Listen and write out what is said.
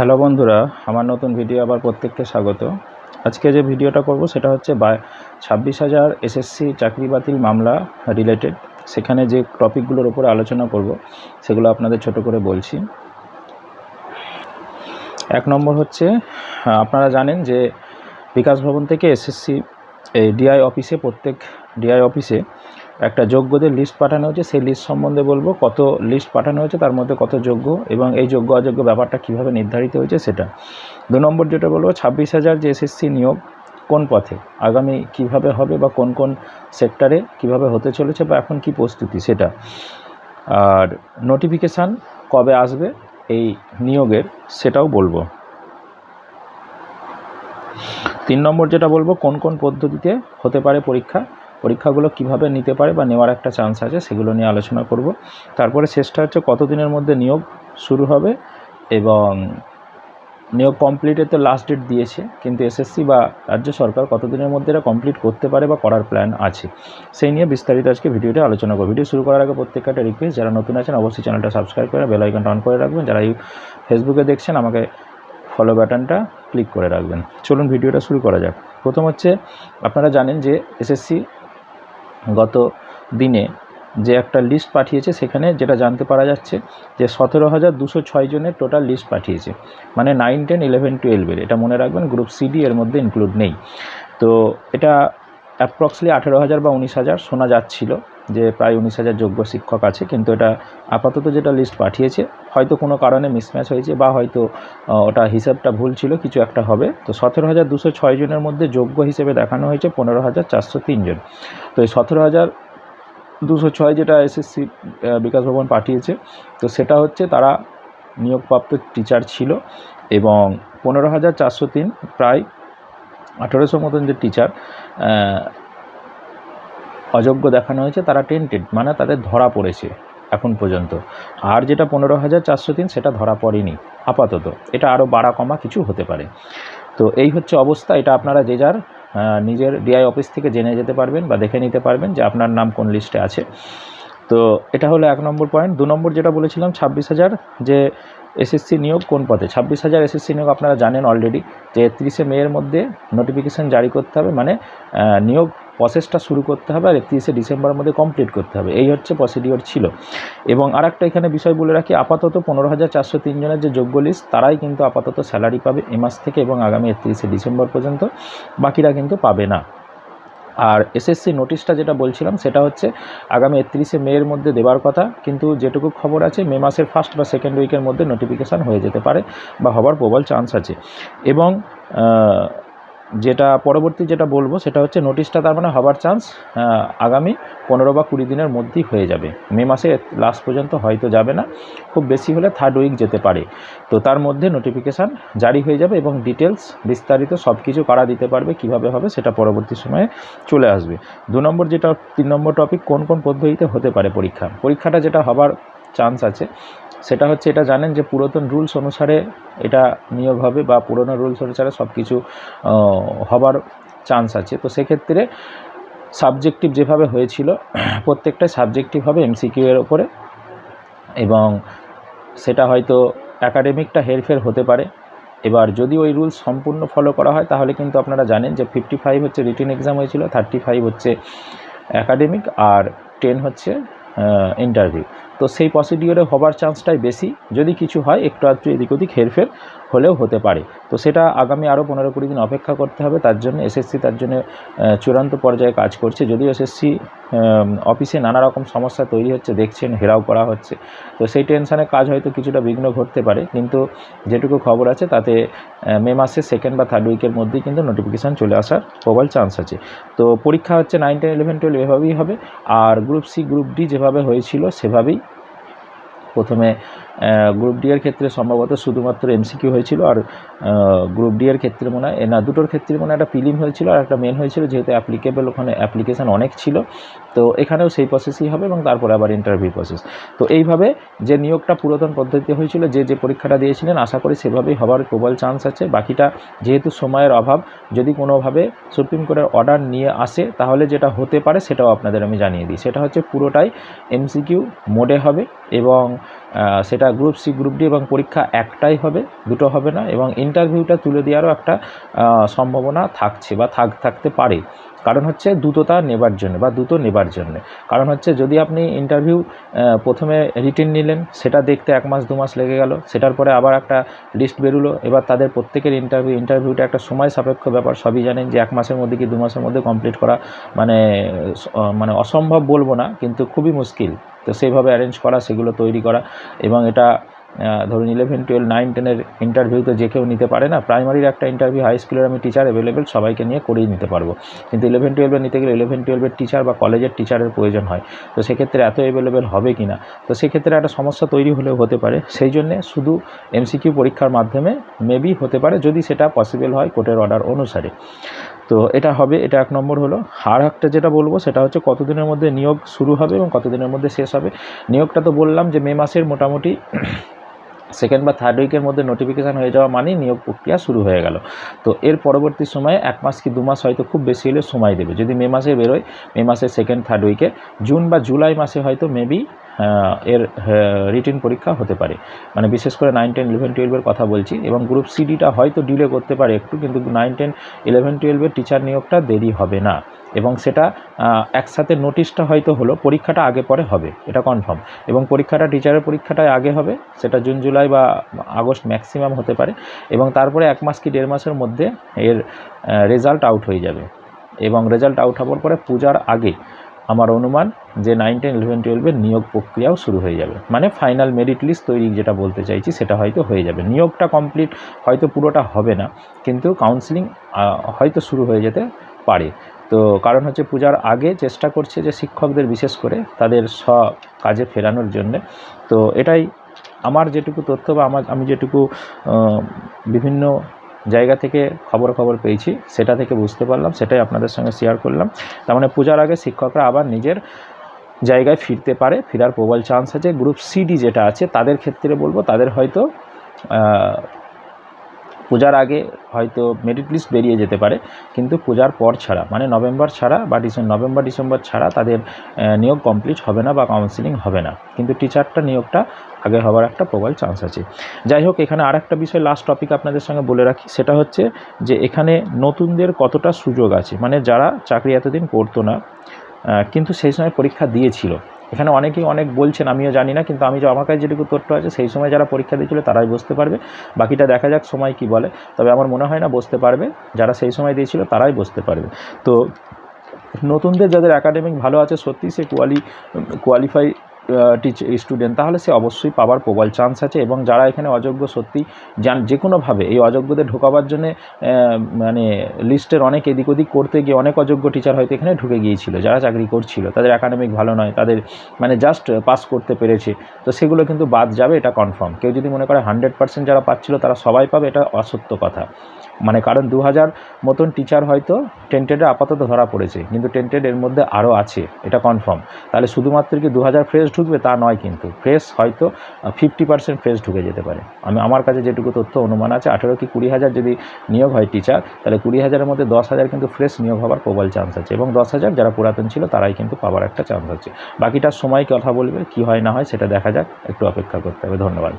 Hello বন্ধুরা, আমার নতুন ভিডিও আবার প্রত্যেককে স্বাগত। আজকে যে ভিডিওটা করব সেটা হচ্ছে বা ছাব্বিশ হাজার এসএসসি চাকরি বাতিল মামলা রিলেটেড সেখানে যে টপিকগুলোর উপরে আলোচনা করব, সেগুলো আপনাদের ছোট করে বলছি। এক নম্বর হচ্ছে, আপনারা জানেন যে বিকাশ ভবন থেকে এসএসসি ডিআই অফিসে প্রত্যেক ডিআই অফিসে একটা যোগ্যদের লিস্ট পাঠানো হয়েছে, সেই লিস্ট সম্বন্ধে বলব কত লিস্ট পাঠানো হয়েছে, তার মধ্যে কত যোগ্য এবং এই যোগ্য অযোগ্য ব্যাপারটা কীভাবে নির্ধারিত হয়েছে সেটা। দু নম্বর যেটা বলব, ছাব্বিশ হাজার যে এসএসসি নিয়োগ কোন পথে? আগামী কীভাবে হবে বা কোন কোন সেক্টরে কীভাবে হতে চলেছে বা এখন কি প্রস্তুতি সেটা। আর নোটিফিকেশান কবে আসবে, এই নিয়োগের সেটাও বলব। তিন নম্বর যেটা বলব, কোন কোন পদ্ধতিতে হতে পারে পরীক্ষা? পরীক্ষাগুলো কীভাবে নিতে পারে বা নেওয়ার একটা চান্স আছে সেগুলো নিয়ে আলোচনা করব। তারপরে শেষটা হচ্ছে কতদিনের মধ্যে নিয়োগ শুরু হবে এবং নিয়োগ কমপ্লিটের তো লাস্ট ডেট দিয়েছে, কিন্তু এসএসসি বা রাজ্য সরকার কতদিনের মধ্যে এটা কমপ্লিট করতে পারে বা করার প্ল্যান আছে, সেই নিয়ে বিস্তারিত আজকে ভিডিওতে আলোচনা করব। ভিডিও শুরু করার আগে প্রত্যেকটা রিকোয়েস্ট যারা নতুন আছেন অবশ্যই চ্যানেলটা সাবস্ক্রাইব করে বেল আইকনটা অন করে রাখবেন। যারা এই ফেসবুকে দেখছেন আমাকে ফলো বাটনটা ক্লিক করে রাখবেন। চলুন ভিডিওটা শুরু করা যাক। প্রথম হচ্ছে আপনারা জানেন যে এসএসসি গত দিনে যে একটা লিস্ট পাঠিয়েছে, সেখানে যেটা জানতে পারা যাচ্ছে যে সতেরো হাজার দুশো ছয় জনের টোটাল লিস্ট পাঠিয়েছে। মানে নাইন টেন ইলেভেন টুয়েলভের এটা মনে রাখবেন গ্রুপ সিডি এর মধ্যে ইনক্লুড নেই। তো এটা অ্যাপ্রক্সলি আঠেরো হাজার বা উনিশ হাজার শোনা যাচ্ছিল যে প্রায় উনিশ হাজার যোগ্য শিক্ষক আছে, কিন্তু এটা আপাতত যেটা লিস্ট পাঠিয়েছে, হয়তো কোনো কারণে মিসম্যাচ হয়েছে বা হয়তো ওটা হিসাবটা ভুল ছিল, কিছু একটা হবে। তো সতেরো হাজার দুশো ছয় জনের মধ্যে যোগ্য হিসেবে দেখানো হয়েছে পনেরো হাজার চারশো তিনজন তো এই সতেরো হাজার দুশো ছয় যেটা এসএসসি বিকাশ ভবন পাঠিয়েছে, তো সেটা হচ্ছে তারা নিয়োগপ্রাপ্ত টিচার ছিল এবং পনেরো হাজার চারশো তিন প্রায় আঠেরোশো মতন যে টিচার অযোগ্য দেখানো হয়েছে, তারা টেন্টেড মানে তাদের ধরা পড়েছে এখন পর্যন্ত। আর যেটা পনেরো হাজার চারশো তিন, সেটা ধরা পড়েনি, আপাতত। এটা আরও বাড়া কমা কিছু হতে পারে। তো এই হচ্ছে অবস্থা, এটা আপনারা যে যার নিজের ডিআই অফিস থেকে জেনে যেতে পারবেন বা দেখে নিতে পারবেন যে আপনার নাম কোন লিস্টে আছে। তো এটা হলো এক নম্বর পয়েন্ট দু নম্বর যেটা বলেছিলাম, ছাব্বিশ হাজার যে এসএসসি নিয়োগ কোন পথে ছাব্বিশ হাজার এসএসসি নিয়োগ আপনারা জানেন অলরেডি যে একত্রিশে মেয়ের মধ্যে নোটিফিকেশান জারি করতে হবে মানে নিয়োগ প্রসেসটা শুরু করতে হবে আর একত্রিশে ডিসেম্বরের মধ্যে কমপ্লিট করতে হবে। এই হচ্ছে প্রসিডিওর ছিল। এবং আরেকটা এখানে বিষয় বলে রাখি, আপাতত পনেরো হাজার চারশো তিনজনের যে যোগ্য লিস্ট তারাই কিন্তু আপাতত স্যালারি পাবে এ মাস থেকে এবং আগামী একত্রিশে ডিসেম্বর পর্যন্ত। বাকিরা কিন্তু পাবে না। আর এসএসসি নোটিশটা যেটা বলছিলাম, সেটা হচ্ছে আগামী একত্রিশে মেয়ের মধ্যে দেওয়ার কথা। কিন্তু যেটুকু খবর আছে, মে মাসের ফার্স্ট বা সেকেন্ড উইকের মধ্যে নোটিফিকেশান হয়ে যেতে পারে বা হবার প্রবল চান্স আছে। এবং যেটা পরবর্তী যেটা বলব সেটা হচ্ছে নোটিশটা তার মানে হবার চান্স আগামী পনেরো বা কুড়ি দিনের মধ্যেই হয়ে যাবে। মে মাসে লাস্ট পর্যন্ত হয়তো যাবে না। খুব বেশি হলে থার্ড উইক যেতে পারে। তো তার মধ্যে নোটিফিকেশান জারি হয়ে যাবে এবং ডিটেলস বিস্তারিত সব কিছু করা দিতে পারবে, কীভাবে হবে সেটা পরবর্তী সময়ে চলে আসবে। দু নম্বর যেটা, তিন নম্বর টপিক কোন কোন পদ্ধতিতে হতে পারে পরীক্ষা? পরীক্ষাটা যেটা হবার চান্স আছে। সেটা হচ্ছে এটা জানেন যে পুরাতন রুলস অনুসারে এটা নিয়োগ হবে বা পুরনো রুলস অনুসারে সব কিছু হবার চান্স আছে। তো সেক্ষেত্রে সাবজেক্টিভ যেভাবে হয়েছিল, প্রত্যেকটাই সাবজেক্টিভ হবে এমসিকিউ এর ওপরে এবং সেটা হয়তো একাডেমিকটা হেরফের হতে পারে। এবার যদি ওই রুলস সম্পূর্ণ ফলো করা হয়, তাহলে কিন্তু আপনারা জানেন যে ফিফটি ফাইভ হচ্ছে রিটেন এক্সাম হয়েছিল থার্টি ফাইভ হচ্ছে একাডেমিক আর টেন হচ্ছে ইন্টারভিউ তো সেই প্রসিডিওরে হবার চান্সটাই বেশি। যদি কিছু হয়, একটু আধটু এদিক ওদিক হেরফের হলেও হতে পারে। তো সেটা আগামী আরও পনেরো কুড়ি দিন অপেক্ষা করতে হবে। তার জন্য এসএসসি তার জন্য চূড়ান্ত পর্যায়ে কাজ করছে। যদিও এসএসসি অফিসে নানা রকম সমস্যা তৈরি হচ্ছে, দেখছেন হেরাও করা হচ্ছে। তো সেই টেনশানে কাজ হয়তো কিছুটা বিঘ্ন ঘটতে পারে। কিন্তু যেটুকু খবর আছে, তাতে মে মাসের সেকেন্ড বা থার্ড উইকের মধ্যেই কিন্তু নোটিফিকেশান চলে আসার প্রবল চান্স আছে। তো পরীক্ষা হচ্ছে নাইন টেন ইলেভেন টুয়েলভ এভাবেই হবে। আর গ্রুপ সি গ্রুপ ডি যেভাবে হয়েছিল, সেভাবেই প্রথমে গ্রুপ ডি এর ক্ষেত্রে সম্ভবত শুধুমাত্র এমসিকিউ হয়েছিল আর গ্রুপ ডি এর ক্ষেত্রে মনে হয় না, দুটোর ক্ষেত্রে মনে একটা প্রিলিম হয়েছিল আর একটা মেন হয়েছিল, যেহেতু অ্যাপ্লিকেবল ওখানে অ্যাপ্লিকেশান অনেক ছিল। তো এখানেও সেই প্রসেসই হবে এবং তারপরে আবার ইন্টারভিউ প্রসেস তো এইভাবে যে নিয়োগটা পুরাতন পদ্ধতিতে হয়েছিল, যে যে পরীক্ষাটা দিয়েছিলেন, আশা করি সেভাবেই হবার প্রবল চান্স আছে। বাকিটা যেহেতু সময়ের অভাব, যদি কোনোভাবে সুপ্রিম কোর্টের অর্ডার নিয়ে আসে, তাহলে যেটা হতে পারে সেটাও আপনাদের আমি জানিয়ে দিই। সেটা হচ্ছে পুরোটাই এমসিকিউ মোডে হবে এবং সেটা গ্রুপ সি গ্রুপ ডি এবং পরীক্ষা একটাই হবে, দুটো হবে না এবং ইন্টারভিউটা তুলে দেওয়ারও একটা সম্ভাবনা থাকছে বা থাক, থাকতে পারে। কারণ হচ্ছে দ্রুততা নেবার জন্য বা দ্রুত নেবার জন্য। কারণ হচ্ছে যদি আপনি ইন্টারভিউ প্রথমে রিটেন নিলেন, সেটা দেখতে এক মাস, দু মাস লেগে গেল, সেটার পরে আবার একটা লিস্ট বেরোলো, এবার তাদের প্রত্যেকের ইন্টারভিউ ইন্টারভিউটা একটা সময় সাপেক্ষ ব্যাপার, সবই জানেন যে এক মাসের মধ্যে কি দু মাসের মধ্যে কমপ্লিট করা মানে মানে অসম্ভব বলব না, কিন্তু খুবই মুশকিল। তো সেইভাবে অ্যারেঞ্জ করা, সেগুলো তৈরি করা এবং এটা ধরুন ইলেভেন টুয়েলভ নাইন টেনের ইন্টারভিউ তো যে কেউ নিতে পারে না প্রাইমারির একটা ইন্টারভিউ হাই স্কুলের আমি টিচার অ্যাভেলেবেল সবাইকে নিয়ে করেই নিতে পারব। কিন্তু ইলেভেন টুয়েলভে নিতে গেলে ইলেভেন টুয়েলভের টিচার বা কলেজের টিচারের প্রয়োজন হয়। তো সেক্ষেত্রে এত অ্যাভেলেবেল হবে কি না তো সেক্ষেত্রে একটা সমস্যা তৈরি হলেও হতে পারে। সেই জন্যে শুধু এমসিকিউ পরীক্ষার মাধ্যমে মেবি হতে পারে, যদি সেটা পসিবল হয় কোর্টের অর্ডার অনুসারে। তো এটা হবে, এটা এক নম্বর হলো। আর একটা যেটা বলব, সেটা হচ্ছে কতদিনের মধ্যে নিয়োগ শুরু হবে এবং কতদিনের মধ্যে শেষ হবে। নিয়োগটা তো বললাম যে মে মাসের মোটামুটি সেকেন্ড বা থার্ড উইকের মধ্যে নোটিফিকেশান হয়ে যাওয়া মানেই নিয়োগ প্রক্রিয়া শুরু হয়ে গেল। তো এর পরবর্তী সময়ে এক মাস কি দু মাস হয়তো খুব বেশি হলে সময় দেবে। যদি মে মাসে বেরোয়, মে মাসের সেকেন্ড থার্ড উইকে জুন বা জুলাই মাসে হয়তো মেবি এর রিটিন পরীক্ষা হতে পারে। মানে বিশেষ করে নাইন টেন ইলেভেন টুয়েলভের কথা বলছি এবং গ্রুপ সিডিটা হয়তো ডিলে করতে পারে একটু, কিন্তু নাইন টেন ইলেভেন টুয়েলভের টিচার নিয়োগটা দেরি হবে না। এবং সেটা একসাথে নোটিশটা হয়তো হলো, পরীক্ষাটা আগে পরে হবে, এটা কনফার্ম এবং পরীক্ষাটা টিচারের পরীক্ষাটাই আগে হবে, সেটা জুন, জুলাই বা আগস্ট ম্যাক্সিমাম হতে পারে। এবং তারপরে এক মাস কি দেড় মাসের মধ্যে এর রেজাল্ট আউট হয়ে যাবে। এবং রেজাল্ট আউট হওয়ার পরে পূজার আগে আমার অনুমান যে নাইন টেন ইলেভেন টুয়েলভের নিয়োগ প্রক্রিয়াও শুরু হয়ে যাবে। মানে ফাইনাল মেরিট লিস্ট তৈরি যেটা বলতে চাইছি, সেটা হয়তো হয়ে যাবে। নিয়োগটা কমপ্লিট হয়তো পুরোটা হবে না, কিন্তু কাউন্সিলিং হয়তো শুরু হয়ে যেতে পারে। তো কারণ হচ্ছে পূজার আগে চেষ্টা করছে যে শিক্ষকদের বিশেষ করে তাদের স কাজে ফেরানোর জন্যে। তো এটাই আমার যেটুকু তথ্য বা আমার, আমি যেটুকু বিভিন্ন জায়গা থেকে খবর খবর পেয়েছি, সেটা থেকে বুঝতে পারলাম, সেটাই আপনাদের সঙ্গে শেয়ার করলাম। তার মানে পূজার আগে শিক্ষকরা আবার নিজের জায়গায় ফিরতে পারে, ফেরার প্রবল চান্স আছে। গ্রুপ সিডি যেটা আছে, তাদের ক্ষেত্রে বলব, তাদের হয়তো পূজার আগে হয়তো মেরিট লিস্ট বেরিয়ে যেতে পারে, কিন্তু পূজার পর ছাড়া মানে নভেম্বর ছাড়া বা ডিসেম্বর নভেম্বর, ডিসেম্বর ছাড়া তাদের নিয়োগ কমপ্লিট হবে না বা কাউন্সিলিং হবে না। কিন্তু টিচারটা নিয়োগটা আগে হওয়ার একটা প্রবল চান্স আছে। যাই হোক, এখানে আর একটা বিষয় লাস্ট টপিক আপনাদের সঙ্গে বলে রাখি, সেটা হচ্ছে যে এখানে নতুনদের কতটা সুযোগ আছে? মানে যারা চাকরি এতদিন করতো না কিন্তু সেই সময় পরীক্ষা দিয়েছিল এখানে অনেকেই অনেক বলছেন, আমিও জানি না, কিন্তু আমি যে আমার কাছে যেটুকু তথ্য আছে, সেই সময় যারা পরীক্ষা দিয়েছিল তারাই বসতে পারবে। বাকিটা দেখা যাক সময় কি বলে। তবে আমার মনে হয় না বসতে পারবে, যারা সেই সময় দিয়েছিল তারাই বসতে পারবে। তো নতুনদের যাদের একাডেমিক ভালো আছে সত্যি সে কোয়ালি কোয়ালিফাই স্টুডেন্ট তাহলে সে অবশ্যই পাওয়ার প্রবল চান্স আছে এবং যারা এখানে অযোগ্য সত্যি যান যে কোনোভাবে এই অযোগ্যদের ঢোকাবার জন্য মানে লিস্টের অনেক এদিক ওদিক করতে গিয়ে অনেক অযোগ্য টিচার হয়তো এখানে ঢুকে গিয়েছিল, যারা চাকরি করছিল। তাদের একাডেমিক ভালো নয়, তাদের মানে জাস্ট পাস করতে পেরেছে। তো সেগুলো কিন্তু বাদ যাবে, এটা কনফার্ম কেউ যদি মনে করে হান্ড্রেড পার্সেন্ট যারা পাচ্ছিল, তারা সবাই পাবে, এটা অসত্য কথা। মানে কারণ দু হাজার মতন টিচার হয়তো টেন্টেডে আপাতত ধরা পড়েছে, কিন্তু টেন্টেড এর মধ্যে আরও আছে, এটা কনফার্ম তাহলে শুধুমাত্র কি দু হাজার ফ্রেশ ঢুকবে? তা নয় কিন্তু ফ্রেশ হয়তো ফিফটি পার্সেন্ট ফ্রেশ ঢুকে যেতে পারে। আমি, আমার কাছে যেটুকু তথ্য অনুমান আছে, আঠেরো কি কুড়ি হাজার যদি নিয়োগ হয় টিচার তাহলে কুড়ি হাজারের মধ্যে দশ হাজার কিন্তু ফ্রেশ নিয়োগ হওয়ার প্রবল চান্স আছে। এবং দশ হাজার যারা পুরাতন ছিল, তারাই কিন্তু পাওয়ার একটা চান্স আছে। বাকিটার সময় কথা বলবে, কি হয় না হয় সেটা দেখা যাক, একটু অপেক্ষা করতে হবে। ধন্যবাদ।